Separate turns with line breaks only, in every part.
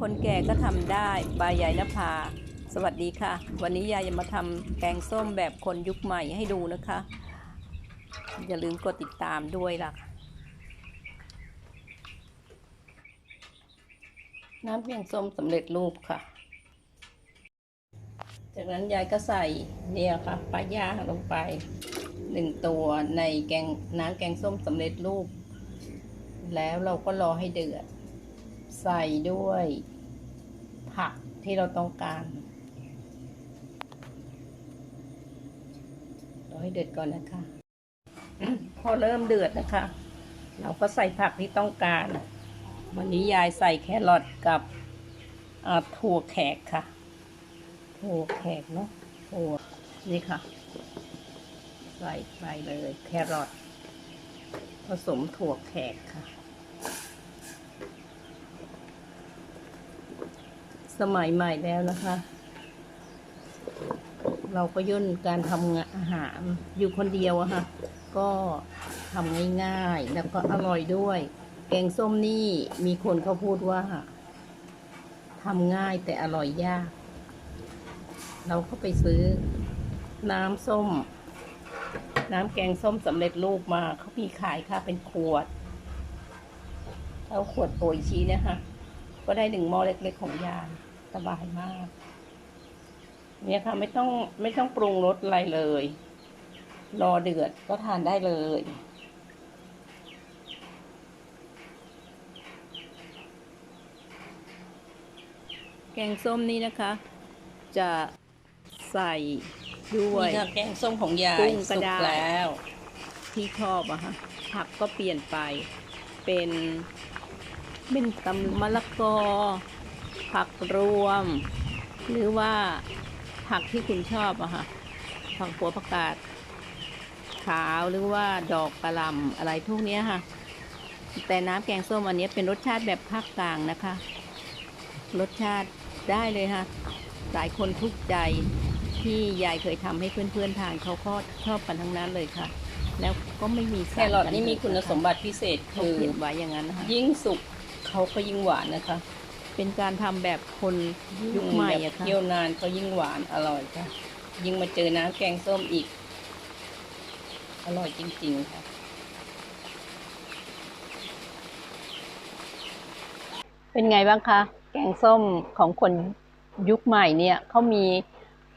คนแก่ก็ทำได้บายยายนภา สวัสดีค่ะ วันนี้ยายจะมาทำแกงส้มแบบคนยุคใหม่ให้ดูนะคะ อย่าลืมกดติดตามด้วยล่ะ น้ำแกงส้มสำเร็จรูปค่ะ จากนั้นยายก็ใส่เนี่ยค่ะปลาย่างลงไปหนึ่งตัวในแกงน้ำแกงส้มสำเร็จรูป แล้วเราก็รอให้เดือด ใส่ด้วย ผักที่เราต้องการรอให้เดือดก่อนนะคะ พอเริ่มเดือดนะคะ เราก็ใส่ผักที่ต้องการ วันนี้ยายใส่แครอทกับถั่วแขกค่ะ ถั่วแขกเนาะถั่วนี่ค่ะ ใส่ไปเลย แครอทผสมถั่วแขกค่ะ สมัยใหม่แล้วนะคะ เราก็ย่นการทำงานอาหารอยู่คนเดียวอะค่ะ ก็ทำง่ายๆ แล้วก็อร่อยด้วย แกงส้มนี่มีคนเขาพูดว่าทำง่ายแต่อร่อยยาก เราก็ไปซื้อน้ำส้ม น้ำแกงส้มสำเร็จรูปมาเขามีขายค่ะเป็นขวดเอาขวดโปรยชีนี่ยค่ะก็ได้หนึ่งหม้อเล็กๆของยาย บายมาก เนี่ยค่ะ ไม่ต้องไม่ต้องปรุงรสอะไรเลย รอเดือดก็ทานได้เลยแกงส้มนี้นะคะ จะใส่ด้วย
นี่ค่ะแกงส้มของยาย
กุ้งก็
สุก
ได้
แล้ว
ที่ชอบอะค่ะผักก็เปลี่ยนไปเป็นเป็นตำมะละกอ ผักรวม หรือว่าผักที่คุณชอบอะค่ะผักหัวผักกาดขาวหรือว่าดอกกระหลำอะไรพวกเนี้ยค่ะ แต่น้ำแกงส้มอันนี้เป็นรสชาติแบบภาคกลางนะคะ รสชาติได้เลยค่ะหลายคนทุกข์ใจที่ยายเคยทำให้เพื่อนๆทานเขาก็ชอบกันทั้งนั้นเลยค่ะ แล้วก็ไม่มี
แครอทนี่มีคุณสมบัติพิเศษ
เขา
คือ
เขียนไว้อย่างนั้นนะคะ
ยิ่งสุกเขาก็ยิ่งหวานนะคะ
เป็นการทำแบบคนยุคใหม่
แบบ
อะค่ะ
เคี่ยวนานเขายิ่งหวานอร่อยค่ะ ยิ่งมาเจอน้ำแกงส้มอีก อร่อยจริง ๆ ค่ะ
เป็นไงบ้างคะ แกงส้มของคนยุคใหม่เนี่ยเขามี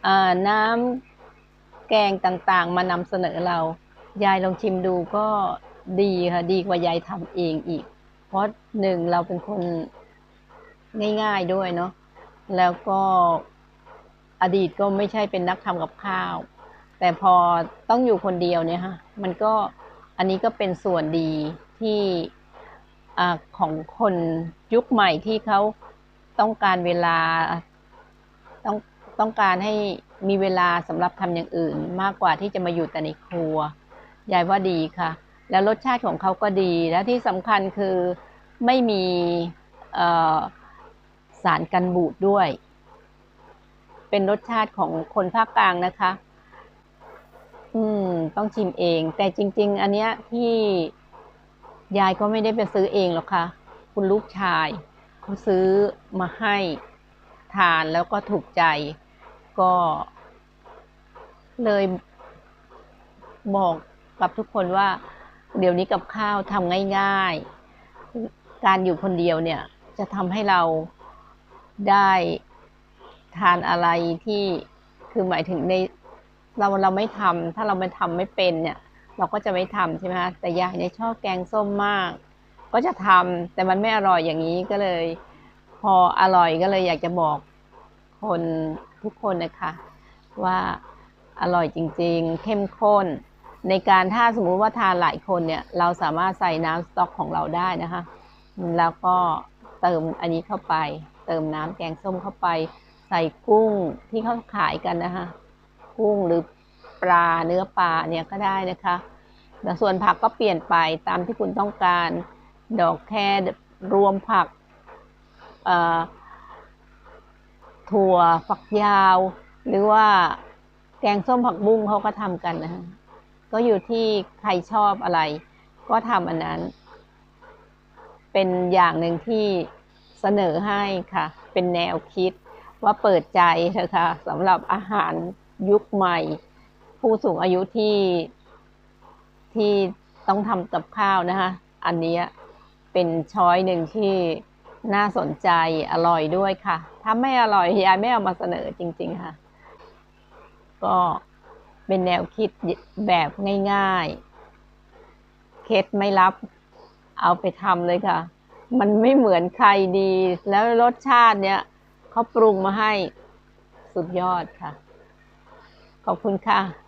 อ่าน้ำแกงต่างๆ มานำเสนอเรา ยายลองชิมดูก็ดีค่ะ ดีกว่ายายทำเองอีก เพราะหนึ่งเราเป็นคน ง่าย ๆด้วยเนาะแล้วก็อดีตก็ไม่ใช่เป็นนักทำกับข้าว แต่พอต้องอยู่คนเดียวเนี่ยค่ะมันก็อันนี้ก็เป็นส่วนดีที่อของคนยุคใหม่ที่เขาต้องการเวลาต้องต้องการให้มีเวลาสำหรับทำอย่างอื่น มากกว่าที่จะมาอยู่แต่ในครัวยายว่าดีค่ะ แล้วรสชาติของเขาก็ดีและที่สำคัญคือไม่มีเอ่อ สารกันบูดด้วย เป็นรสชาติของคนภาคกลางนะคะ อืม ต้องชิมเอง แต่จริง ๆ อันเนี้ยที่ยายก็ไม่ได้ไปซื้อเองหรอกค่ะ คุณลูกชายเขาซื้อมาให้ทานแล้วก็ถูกใจ ก็เลยบอกกับทุกคนว่า เดี๋ยวนี้กับข้าวทำง่าย ๆ การอยู่คนเดียวเนี่ย จะทำให้เรา ได้ทานอะไรที่คือหมายถึงในเราเราไม่ทำถ้าเราไม่ทำไม่เป็นเนี่ย เราก็จะไม่ทำใช่ไหมคะแต่ยายเนี่ยชอบแกงส้มมาก ก็จะทำแต่มันไม่อร่อยอย่างนี้ก็เลย พออร่อยก็เลยอยากจะบอกคนทุกคนนะคะ ว่าอร่อยจริง ๆ เข้มข้น ในการถ้าสมมุติว่าทานหลายคนเนี่ย เราสามารถใส่น้ำสต๊อกของเราได้นะคะ แล้วก็เติมอันนี้เข้าไป เติมน้ำแกงส้มเข้าไป ใส่กุ้งที่เขาขายกันนะคะ กุ้งหรือปลาเนื้อปลาเนี่ยก็ได้นะคะแต่ส่วนผักก็เปลี่ยนไปตามที่คุณต้องการ ดอกแครรวมผักถั่วฝักยาว หรือว่าแกงส้มผักบุ้งเขาก็ทำกันนะคะก็อยู่ที่ใครชอบอะไร ก็ทำอันนั้น เป็นอย่างหนึ่งที่ เสนอให้ค่ะ เป็นแนวคิดว่าเปิดใจเถอะค่ะสำหรับอาหารยุคใหม่ ผู้สูงอายุที่ที่ต้องทำกับข้าวนะคะ อันนี้เป็นช้อยหนึ่งที่น่าสนใจอร่อยด้วยค่ะ ถ้าไม่อร่อยยายไม่เอามาเสนอจริง ๆ ค่ะ ก็เป็นแนวคิดแบบง่าย ๆ เคล็ดไม่รับ เอาไปทำเลยค่ะ มันไม่เหมือนใครดี แล้วรสชาติเนี้ยเขาปรุงมาให้สุดยอดค่ะ ขอบคุณค่ะ